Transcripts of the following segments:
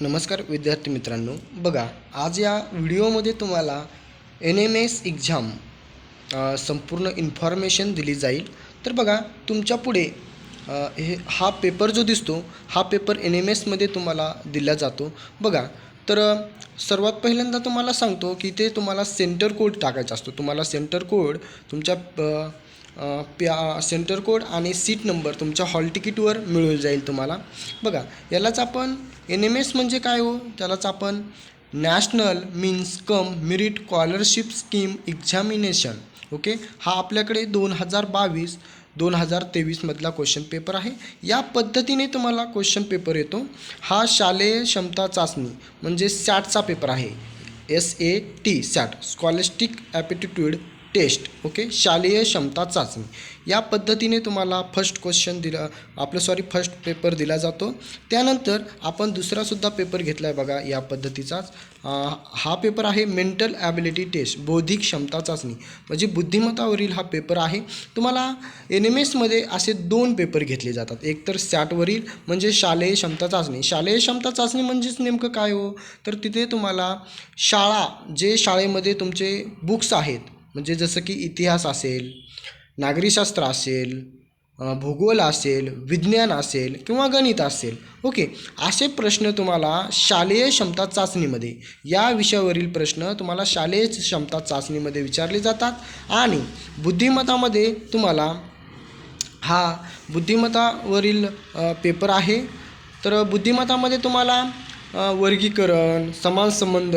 नमस्कार विद्यार्थी मित्रांनो. बघा आज या व्हिडिओमध्ये तुम्हाला एन एम एस एक्झाम संपूर्ण इन्फॉर्मेशन दिली जाईल. तर बघा तुमच्यापुढे हे हा पेपर जो दिसतो हा पेपर एन एम एसमध्ये तुम्हाला दिला जातो. बघा तर सर्वात पहिल्यांदा तुम्हाला सांगतो की ते तुम्हाला सेंटर कोड टाकायचा असतो. तुम्हाला सेंटर कोड तुमच्या प्या सेंटर कोड आणि सीट नंबर तुमच्या हॉल तिकीटवर मिळून जाईल तुम्हाला. बघा यालाच आपण एन एम एस म्हणजे काय हो? त्यालाच आपण national means cum merit scholarship scheme examination okay? हा आपल्याकडे दोन हजार बावीस दोन हजार तेवीसमधला क्वेश्चन पेपर आहे. या पद्धतीने तुम्हाला क्वेश्चन पेपर येतो. हा शालेय क्षमता चाचणी म्हणजे सॅटचा पेपर आहे. S A T SAT scholastic aptitude test okay? शालेय क्षमता चाचणी. या पद्धतीने तुम्हाला फर्स्ट क्वेश्चन दिला आपलं सॉरी फर्स्ट पेपर दिला जातो. त्यानंतर आपण दुसरासुद्धा पेपर घेतला आहे बघा या पद्धतीचाच हा पेपर आहे मेंटल ॲबिलिटी टेस्ट बौद्धिक क्षमता चाचणी. म्हणजे बुद्धिमत्तावरील हा पेपर आहे. तुम्हाला एन एम एसमध्ये असे दोन पेपर घेतले जातात. एक तर सॅटवरील म्हणजे शालेय क्षमता चाचणी. शालेय क्षमता चाचणी म्हणजेच नेमकं काय हो? तर तिथे तुम्हाला शाळा जे शाळेमध्ये तुमचे बुक्स आहेत म्हणजे जसं की इतिहास असेल नागरीशास्त्र असेल भूगोल असेल विज्ञान असेल किंवा गणित असेल ओके. असे प्रश्न तुम्हाला शालेय क्षमता चाचणीमध्ये या विषयावरील प्रश्न तुम्हाला शालेय क्षमता चाचणीमध्ये विचारले जातात आणि बुद्धिमत्तामध्ये तुम्हाला हा बुद्धिमत्तावरील पेपर आहे. तर बुद्धिमत्तामध्ये तुम्हाला वर्गीकरण समान संबंध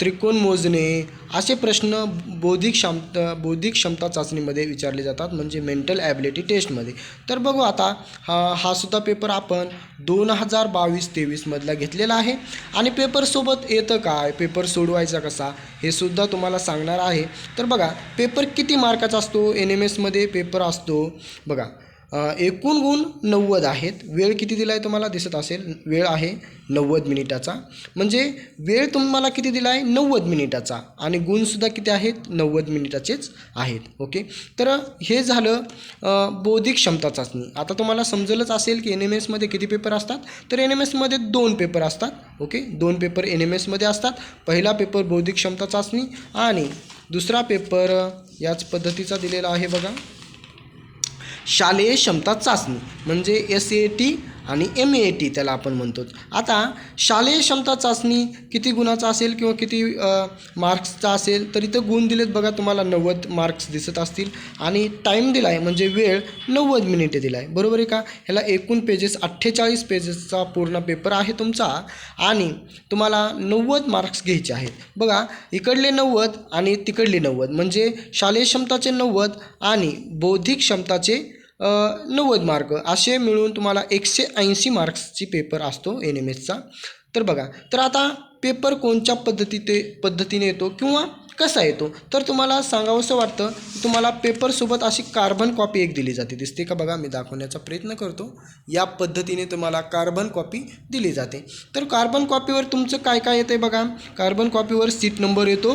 त्रिकोण मोजणे असे प्रश्न बौद्धिक क्षमता बौद्धिक क्षमता चाचणीमध्ये विचारले जातात म्हणजे मेंटल ॲबिलिटी टेस्टमध्ये तर बघू आता हा हा सुद्धा पेपर आपण दोन हजार बावीस तेवीसमधला घेतलेला आहे. आणि पेपरसोबत येतं काय? पेपर सोडवायचा कसा? हे सुद्धा तुम्हाला सांगणार आहे. तर बघा पेपर किती मार्काचा असतो? एन एम एसमध्ये पेपर असतो. बघा एकूण गुण नव्वद आहेत. वेळ किती दिला आहे तुम्हाला? दिसत असेल. वेळ आहे नव्वद मिनिटाचा. म्हणजे वेळ तुम्हाला किती दिला आहे नव्वद मिनिटाचा. आणि गुणसुद्धा किती आहेत? नव्वद मिनिटाचेच आहेत. ओके? तर हे झालं बौद्धिक क्षमता चाचणी. आता तुम्हाला समजलंच असेल की एन एम एसमध्ये किती पेपर असतात? तर एन एम एसमध्ये दोन पेपर असतात. ओके? दोन पेपर एन एम एसमध्ये असतात. पहिला पेपर बौद्धिक क्षमता चाचणी आणि दुसरा पेपर याच पद्धतीचा दिलेला आहे बघा. शालेय क्षमता चाचणी म्हणजे एस ए टी आणि एम ए टी त्याला आपण म्हणतो. आता शालेय क्षमता चाचणी किती गुणाचा असेल किंवा किती मार्क्सचा असेल तर इथं गुण दिलेत बघा तुम्हाला नव्वद मार्क्स दिसत असतील. आणि टाईम दिला आहे म्हणजे वेळ नव्वद मिनिटे दिला आहे बरोबर आहे का? ह्याला एकूण पेजेस अठ्ठेचाळीस पेजेसचा पूर्ण पेपर आहे तुमचा. आणि तुम्हाला नव्वद मार्क्स घ्यायचे आहेत. बघा इकडले नव्वद आणि तिकडले नव्वद. म्हणजे शालेय क्षमताचे नव्वद आणि बौद्धिक क्षमताचे नव्वद मार्क. असे मिळून तुम्हाला एकशे ऐंशी मार्क्सची पेपर असतो एन एम एसचा. तर बघा तर आता पेपर कोणत्या पद्धतीते पद्धतीने येतो किंवा कसा येतो? तर तुम्हाला सांगावंसं वाटतं तुम्हाला पेपरसोबत अशी कार्बन कॉपी एक दिली जाते. दिसते का बघा मी दाखवण्याचा प्रयत्न करतो. या पद्धतीने तुम्हाला कार्बन कॉपी दिली जाते. तर कार्बन कॉपीवर तुमचं काय काय येतं आहे बघा? कार्बन कॉपीवर सीट नंबर येतो.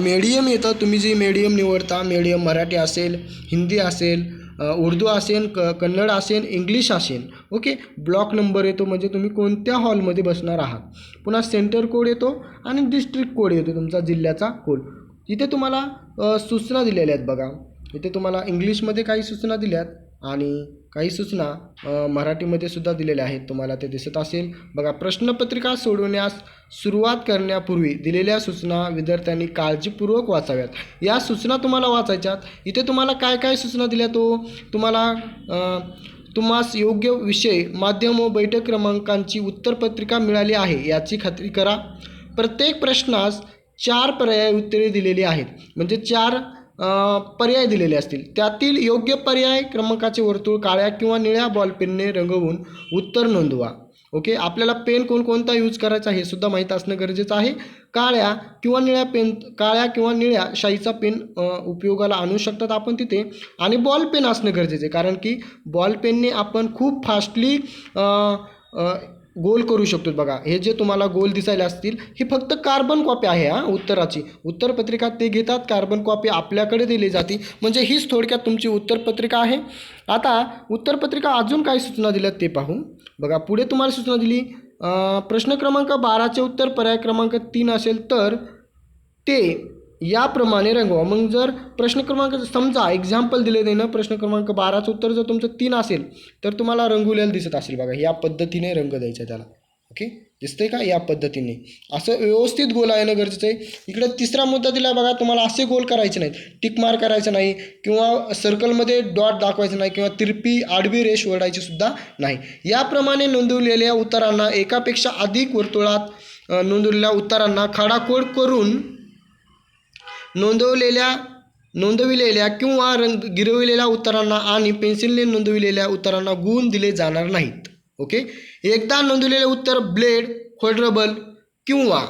मीडियम येतं. तुम्ही जे मीडियम निवडता मीडियम मराठी असेल हिंदी असेल उर्दू असेल क कन्नड असेल इंग्लिश असेल ओके? ब्लॉक नंबर येतो म्हणजे तुम्ही कोणत्या हॉलमध्ये बसणार आहात? पुन्हा सेंटर कोड येतो आणि डिस्ट्रिक्ट कोड येतो तुमचा जिल्ह्याचा कोड. इथे तुम्हाला सूचना दिलेल्या आहेत बघा. इथे तुम्हाला इंग्लिशमध्ये काही सूचना दिल्यात आणि काही सूचना मराठीमध्ये सुद्धा दिलेल्या आहेत. तुम्हाला ते दिसत असेल. बघा प्रश्नपत्रिका सोडवण्यास सुरुवात करण्यापूर्वी दिलेल्या सूचना विद्यार्थ्यांनी काळजीपूर्वक वाचाव्यात. या सूचना तुम्हाला वाचायच्यात. इथे तुम्हाला काय काय सूचना दिल्या तो? तुम्हाला तुम्हास योग्य विषय माध्यम व बैठक क्रमांकांची उत्तरपत्रिका मिळाली आहे याची खात्री करा. प्रत्येक प्रश्नास चार पर्याय उत्तरे दिलेली आहेत. म्हणजे चार पर्याय दिलेले असतील. त्यातील योग्य पर्याय क्रमांकाचे वर्तुळ काळ्या किंवा निळ्या बॉलपेनने रंगवून उत्तर नोंदवा. ओके आपल्याला पेन कोणकोणता यूज करायचा हे सुद्धा माहीत असणं गरजेचं आहे. काळ्या किंवा निळ्या पेन काळ्या किंवा निळ्या शाईचा पेन उपयोगाला आणू शकतात आपण तिथे. आणि बॉल पेन असणं गरजेचं आहे. कारण की बॉल पेनने आपण खूप फास्टली गोल करू शकतो बघा. हे जे तुम्हाला गोल दिसायला असतील ही फक्त कार्बन कॉपी आहे हा उत्तराची. उत्तरपत्रिका ते घेतात कार्बन कॉपी आपल्याकडे दिली जाते. म्हणजे हीच थोडक्यात तुमची उत्तरपत्रिका आहे. आता उत्तरपत्रिका अजून काय सूचना दिल्यात ते पाहू बघा पुढे तुम्हाला सूचना दिली प्रश्न क्रमांक बाराचे उत्तर पर्याय क्रमांक तीन असेल तर ते याप्रमाणे रंगवा. मग जर प्रश्न क्रमांक समजा एक्झाम्पल दिले ना प्रश्न क्रमांक बाराचं उत्तर जर तुमचं तीन असेल तर तुम्हाला रंगवलेलं दिसत असेल बघा. या पद्धतीने रंग द्यायचा त्याला. ओके? दिसतंय का? या पद्धतीने. असं व्यवस्थित गोल येणं गरजेचं आहे इकडे तिसरा मुद्दा दिला बघा. तुम्हाला असे गोल करायचे नाहीत. टिक मार करायचं नाही किंवा सर्कलमध्ये डॉट दाखवायचं नाही किंवा तिरपी आडवी रेष ओढायची सुद्धा नाही. याप्रमाणे नोंदवलेल्या उत्तरांना एकापेक्षा अधिक वर्तुळात नोंदवलेल्या उत्तरांना खाडाखोड करून नोंदवलेल्या नोंदविलेल्या किंवा रंग गिरविलेल्या उत्तरांना आणि पेन्सिलने नोंदविलेल्या उत्तरांना गुण दिले जाणार नाहीत. ओके एकदा नोंदवलेले उत्तर ब्लेड खोडरबल किंवा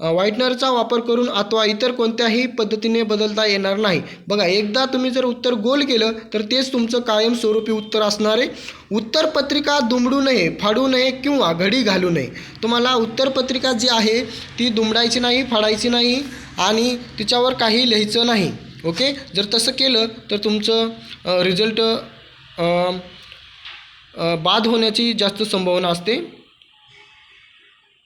व्हाईटनरचा वापर करून अथवा इतर कोणत्याही पद्धतीने बदलता येणार नाही. बघा एकदा तुम्ही जर उत्तर गोल केलं तर तेच तुमचं कायमस्वरूपी उत्तर असणार आहे. उत्तरपत्रिका दुमडू नये फाडू नये किंवा घडी घालू नये. तुम्हाला उत्तरपत्रिका जी आहे ती दुमडायची नाही फाडायची नाही. आणि तिच्यावर काही लिहायचं नाही ओके? जर तसं केलं तर तुमचं रिझल्ट बाद होण्याची जास्त संभावना असते.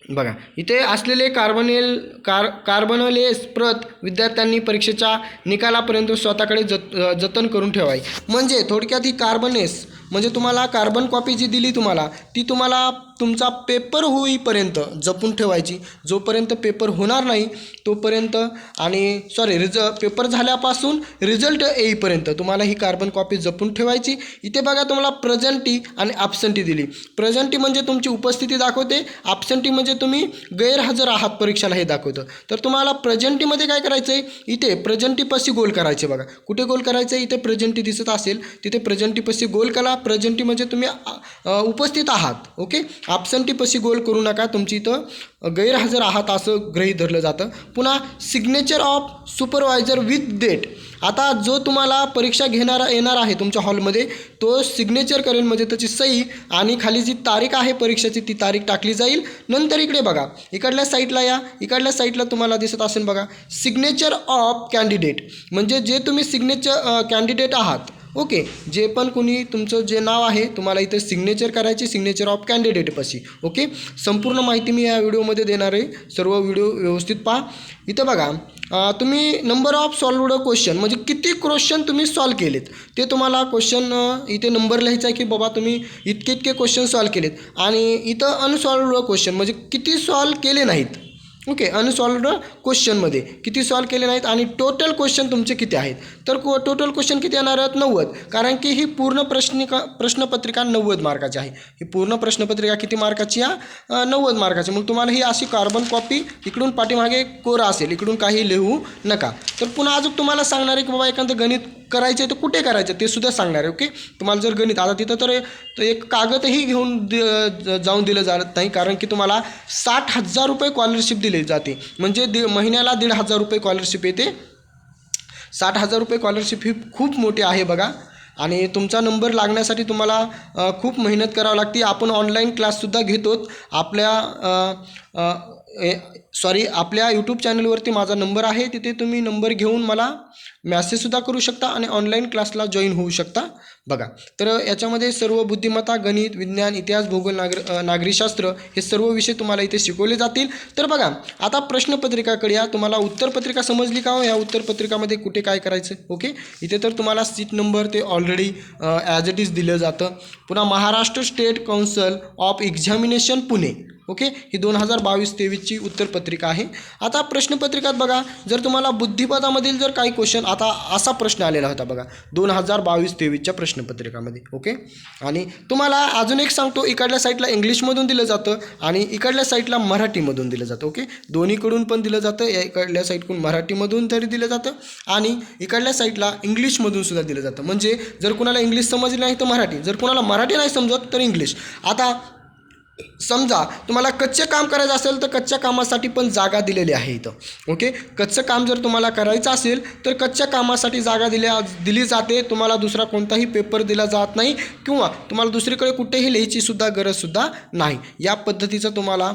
बघा इथे असलेले कार्बनेल कार कार्बनलेस प्रत विद्यार्थ्यांनी परीक्षेच्या निकालापर्यंत स्वतःकडे जत जतन करून ठेवाय म्हणजे थोडक्यात ही कार्बनेस म्हणजे तुम्हाला कार्बन कॉपी जी दिली तुम्हाला ती तुम्हाला तुमचा पेपर होईपर्यंत जपून ठेवायची. जोपर्यंत पेपर होणार नाही तोपर्यंत आणि सॉरी रिज पेपर झाल्यापासून रिझल्ट येईपर्यंत तुम्हाला ही कार्बन कॉपी जपून ठेवायची. इथे बघा तुम्हाला प्रेझेंटी आणि ॲबसेंटी दिली. प्रेझेंटी म्हणजे तुमची उपस्थिती दाखवते. ॲबसेंटी म्हणजे तुम्ही गैरहजर आहात परीक्षेला हे दाखवतं. तर तुम्हाला प्रेझेंटीमध्ये काय करायचं आहे इथे प्रेझेंटीपाशी गोल करायचे बघा. कुठे गोल करायचं आहे इथे प्रेझेंटी दिसत असेल तिथे प्रेझेंटीपाशी गोल करा. प्रेझेंटी म्हणजे तुम्ही उपस्थित आहात ओके? ॲबसेंटीपाशी गोल करू नका तुमची इथं गैरहजर आहात असं गृहीत धरलं जातं. पुन्हा signature of supervisor with date आता जो तुम्हाला परीक्षा घेणारा येणार आहे तुमच्या हॉलमध्ये तो सिग्नेचर करेल म्हणजे त्याची सही आणि खाली जी तारीख आहे परीक्षेची ती तारीख टाकली जाईल. नंतर इकडे बघा. इकडल्या साईडला या इकडल्या साईडला तुम्हाला दिसत असेल बघा. सिग्नेचर ऑफ कॅन्डिडेट म्हणजे जे तुम्ही सिग्नेचर कॅन्डिडेट आहात ओके जे पण कुणी तुमचं जे नाव आहे तुम्हाला इथे सिग्नेचर करायची सिग्नेचर ऑफ कॅन्डिडेटपाशी ओके? संपूर्ण माहिती मी या व्हिडिओमध्ये देणार आहे. सर्व व्हिडिओ व्यवस्थित पहा. इथं बघा तुम्ही नंबर ऑफ सॉल्वड क्वेश्चन म्हणजे किती क्वेश्चन तुम्ही सॉल्व केलेत? ते तुम्हाला क्वेश्चन इथे नंबर लिहायचा आहे की बाबा तुम्ही इतके इतके क्वेश्चन सॉल्व केलेत. आणि इथं अनसॉल्वड क्वेश्चन म्हणजे किती सॉल्व केले नाहीत? ओके अनसॉल्वड क्वेश्चनमध्ये किती सॉल्व केले नाहीत आणि टोटल क्वेश्चन तुमचे किती आहेत? तर को टोटल क्वेश्चन किती येणार आहेत? नव्वद. कारण की ही पूर्ण प्रश्निका प्रश्नपत्रिका नव्वद मार्काची आहे. ही पूर्ण प्रश्नपत्रिका किती मार्काची आहे? नव्वद मार्काची. मग तुम्हाला ही अशी कार्बन कॉपी इकडून पाठीमागे कोरा असेल. इकडून काही लिहू नका. तर पुन्हा अजून तुम्हाला सांगणार आहे की बाबा एखादं गणित करायचं आहे तर कुठे करायचं ते सुद्धा सांगणार आहे ओके तुम्हाला जर गणित आता तिथं तर एक कागदही घेऊन दि जाऊन दिलं जात नाही कारण की तुम्हाला साठ हजार रुपये स्कॉलरशिप दिली जाते. म्हणजे दि महिन्याला दीड हजार रुपये स्कॉलरशिप येते. साठ हजार रुपये स्कॉलरशिप ही खूप मोठी आहे बघा. आणि तुमचा नंबर लागण्यासाठी तुम्हाला खूप मेहनत करावी लागते. आपण ऑनलाईन क्लाससुद्धा घेतो आपल्या सॉरी आपल्या यूट्यूब चॅनलवरती माझा नंबर आहे. तिथे तुम्ही नंबर घेऊन मला मॅसेजसुद्धा करू शकता आणि ऑनलाईन क्लासला जॉईन होऊ शकता. बघा तर याच्यामध्ये सर्व बुद्धिमत्ता गणित विज्ञान इतिहास भूगोल नागर नागरीशास्त्र नागरिकशास्त्र हे सर्व विषय तुम्हाला इथे शिकवले जातील. तर बघा आता प्रश्नपत्रिकाकडे या. तुम्हाला उत्तरपत्रिका समजली का हो? या उत्तरपत्रिकामध्ये कुठे काय करायचं? ओके इथे तर तुम्हाला सीट नंबर ते ऑलरेडी ॲज इट इज दिलं जातं. पुन्हा Maharashtra state council of examination Pune. Okay ही दोन हजार बावीस तेवीसची उत्तरपत्रिका आहे. आता प्रश्नपत्रिकात बघा जर तुम्हाला बुद्धिपदामधील जर काही क्वेश्चन आता असा प्रश्न आलेला होता बघा दोन हजार बावीस तेवीसच्या प्रश्नपत्रिकामध्ये ओके आणि तुम्हाला अजून एक सांगतो इकडल्या साईडला इंग्लिशमधून दिलं जातं आणि इकडल्या साईडला मराठीमधून दिलं जातं ओके दोन्हीकडून पण दिलं जातं या इकडल्या साईडकडून मराठीमधून तरी दिलं जातं आणि इकडल्या साईडला इंग्लिशमधून सुद्धा दिलं जातं. म्हणजे जर कुणाला इंग्लिश समजली नाही तर मराठी. जर कुणाला मराठी नाही समजत तर इंग्लिश आता समजा तुम्हाला कच्चे काम करायचं असेल तर कच्च्या कामासाठी पण जागा दिलेली आहे इथं. ओके कच्चं काम जर तुम्हाला करायचं असेल तर कच्च्या कामासाठी जागा दिल्या दिली जाते. तुम्हाला दुसरा कोणताही पेपर दिला जात नाही किंवा तुम्हाला दुसरीकडे कुठेही लिहायची सुद्धा गरजसुद्धा नाही. या पद्धतीचं तुम्हाला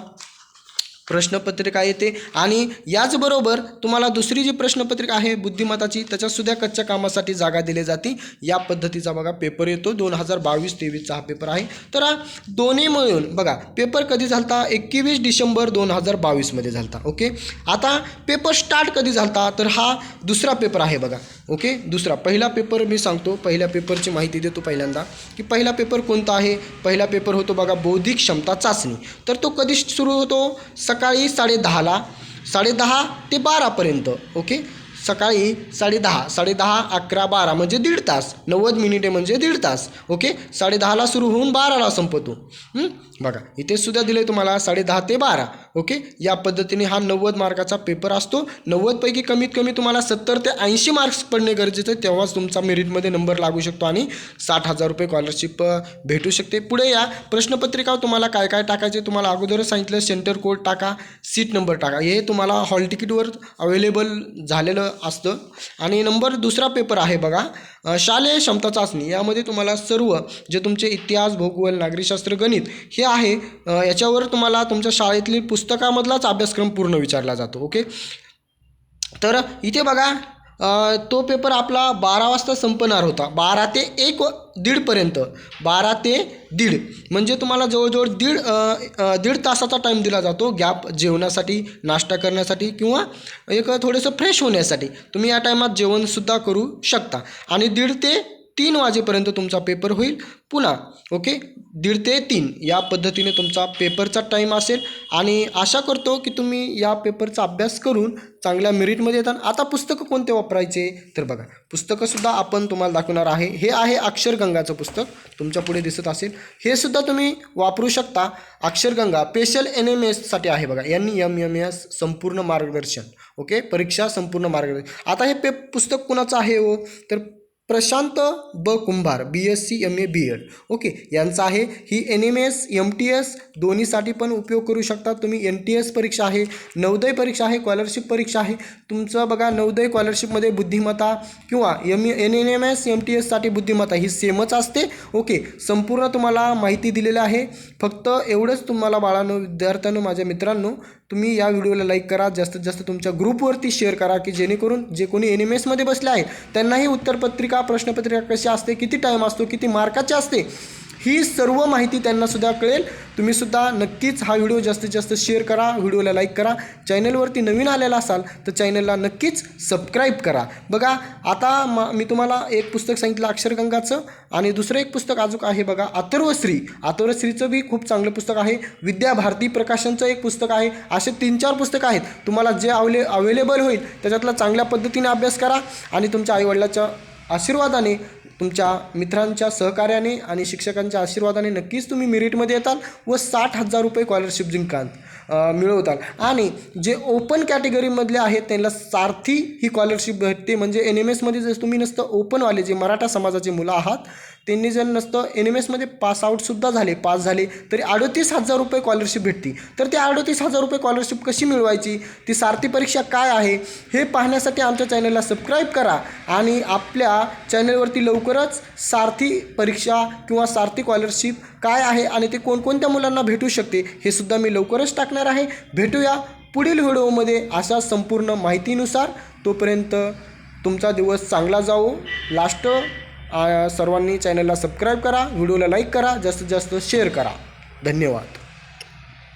प्रश्नपत्रिका येते. आणि याचबरोबर तुम्हाला दुसरी जी प्रश्नपत्रिका आहे बुद्धिमत्ताची त्याच्यातसुद्धा कच्च्या कामासाठी जागा दिली जाते. या पद्धतीचा बघा पेपर येतो. दोन हजार बावीस तेवीसचा हा पेपर आहे. तर दोन्ही मिळून बघा पेपर कधी झालता? एकवीस डिसेंबर दोन हजार बावीसमध्ये झालता. ओके? आता पेपर स्टार्ट कधी झालता? तर हा दुसरा पेपर आहे बघा. ओके? दुसरा पहिला पेपर मी सांगतो. पहिल्या पेपरची माहिती देतो पहिल्यांदा. की पहिला पेपर कोणता आहे? पहिला पेपर होतो बघा बौद्धिक क्षमता चाचणी. तर तो कधी सुरू होतो? सकाळी साडेदहाला साडेदहा ते बारापर्यंत ओके? सकाळी साडेदहा साडेदहा अकरा बारा म्हणजे दीड तास. नव्वद मिनिटे म्हणजे दीड तास. ओके? साडेदहाला सुरू होऊन बाराला संपतो. बघा इथे सुद्धा दिले तुम्हाला साडेदहा ते बारा. ओके? या पद्धतीने हा नव्वद मार्काचा पेपर असतो. नव्वदपैकी कमीत कमी तुम्हाला सत्तर ते ऐंशी मार्क्स पडणे गरजेचं आहे. तेव्हाच तुमचा मेरिटमध्ये नंबर लागू शकतो आणि साठ हजार रुपये स्कॉलरशिप भेटू शकते. पुढे या. प्रश्नपत्रिका तुम्हाला काय काय टाकायचे तुम्हाला अगोदरच सांगितलं. सेंटर कोड टाका. सीट नंबर टाका. हे तुम्हाला हॉल तिकीटवर अवेलेबल झालेलं असतं. आणि नंबर दुसरा पेपर आहे बघा शालेय क्षमता चाचणी. यामध्ये तुम्हाला सर्व जे तुमचे इतिहास भूगोल नागरिकशास्त्र गणित हे आहे याच्यावर तुम्हाला तुमच्या शाळेतली पुस्तकामधलाच अभ्यासक्रम पूर्ण विचारला जातो ओके? तर इथे बघा तो पेपर आपला बारा वाजता संपणार होता. बारा ते एक दीडपर्यंत बारा ते दीड. म्हणजे तुम्हाला जवळजवळ दीड दीड तासाचा टाईम दिला जातो गॅप जेवणासाठी नाश्ता करण्यासाठी किंवा एक थोडंसं फ्रेश होण्यासाठी. तुम्ही या टायमात जेवणसुद्धा करू शकता. आणि दीड ते तीन वाजेपर्यंत तुमचा पेपर होईल. पुन्हा ओके? दीड ते तीन या पद्धतीने तुमचा पेपरचा टाईम असेल. आणि आशा करतो की तुम्ही या पेपरचा अभ्यास करून चांगल्या मेरिटमध्ये येतात आता पुस्तकं कोणते वापरायचे? तर बघा पुस्तकंसुद्धा आपण तुम्हाला दाखवणार आहे. हे आहे अक्षरगंगाचं पुस्तक. तुमच्यापुढे दिसत असेल. हे सुद्धा तुम्ही वापरू शकता. अक्षरगंगा स्पेशल एन एम एससाठी आहे बघा. एन एम एम एस संपूर्ण मार्गदर्शन. ओके? परीक्षा संपूर्ण मार्गदर्शन. आता हे पे पुस्तक कुणाचं आहे हो? तर प्रशांत ब. Kumbhar B S C M A B Ed okay यांचं आहे. ही N M S M T S दोन्हीसाठी पण उपयोग करू शकता. तुम्ही एन टी एस परीक्षा आहे नवोदय परीक्षा आहे स्कॉलरशिप परीक्षा आहे. तुमचं बघा नवोदय स्कॉलरशिपमध्ये बुद्धिमत्ता किंवा M N N M S M T एससाठी बुद्धिमत्ता ही सेमच असते. ओके संपूर्ण तुम्हाला माहिती दिलेली आहे. फक्त एवढंच तुम्हाला बाळांनो विद्यार्थ्यांनो माझ्या मित्रांनो तुम्ही या व्हिडिओला लाईक करा जास्तीत जास्त तुमच्या ग्रुपवरती शेअर करा की जेणेकरून जे कोणी एन एम एसमध्ये बसले आहेत त्यांनाही उत्तरपत्रिका प्रश्नपत्रिका कशी असते किती टाईम असतो किती मार्काची असते ही सर्व माहिती त्यांना सुद्धा कळेल. तुम्ही सुद्धा नक्कीच हा व्हिडिओ जास्तीत जास्त शेअर करा व्हिडिओला लाईक करा. चॅनलवरती नवीन आलेला असाल तर चॅनलला नक्कीच सबस्क्राईब करा. बघा आता म मी तुम्हाला एक पुस्तक सांगितलं अक्षरगंगाचं आणि दुसरं एक पुस्तक अजून आहे बघा अथर्वश्री. अथर्वश्रीचं बी खूप चांगलं पुस्तक आहे. विद्याभारती प्रकाशनचं एक पुस्तक आहे. असे तीन चार पुस्तकं आहेत. तुम्हाला जे अवले अवेलेबल होईल त्याच्यातला चांगल्या पद्धतीने अभ्यास करा आणि तुमच्या आईवडिलाच्या आशीर्वादाने तुमच्या मित्रांच्या सहकार्याने आणि शिक्षकांच्या आशीर्वादाने नक्कीच तुम्ही मेरिटमध्ये येताल व साठ हजार रुपये स्कॉलरशिप जिंकाल मिळवताल. आणि जे ओपन कॅटेगरीमधले आहेत त्यांना सारथी ही स्कॉलरशिप भेटते. म्हणजे एन एम एसमध्ये जर तुम्ही नसतं ओपनवाले जे मराठा समाजाचे मुलं आहात त्यांनी जर नसतं एन एम एसमध्ये पास आऊटसुद्धा झाले पास झाले तरी अडतीस हजार रुपये स्कॉलरशिप भेटते. तर ते अडतीस हजार रुपये स्कॉलरशिप कशी मिळवायची? ती सारथी परीक्षा काय आहे? हे पाहण्यासाठी आमच्या चॅनलला सबस्क्राईब करा आणि आपल्या चॅनलवरती लवकरच सारथी परीक्षा किंवा सारथी स्कॉलरशिप काय आहे आणि ते कोणकोणत्या मुलांना भेटू शकते हे सुद्धा मी लवकरच टाकणार आहे. भेटूया पुढील व्हिडिओमध्ये अशा संपूर्ण माहितीनुसार. तोपर्यंत तुमचा दिवस चांगला जावो. लास्ट सर्वांनी चॅनलला सबस्क्राईब करा व्हिडिओला लाईक करा जास्तीत जास्त शेअर करा. धन्यवाद.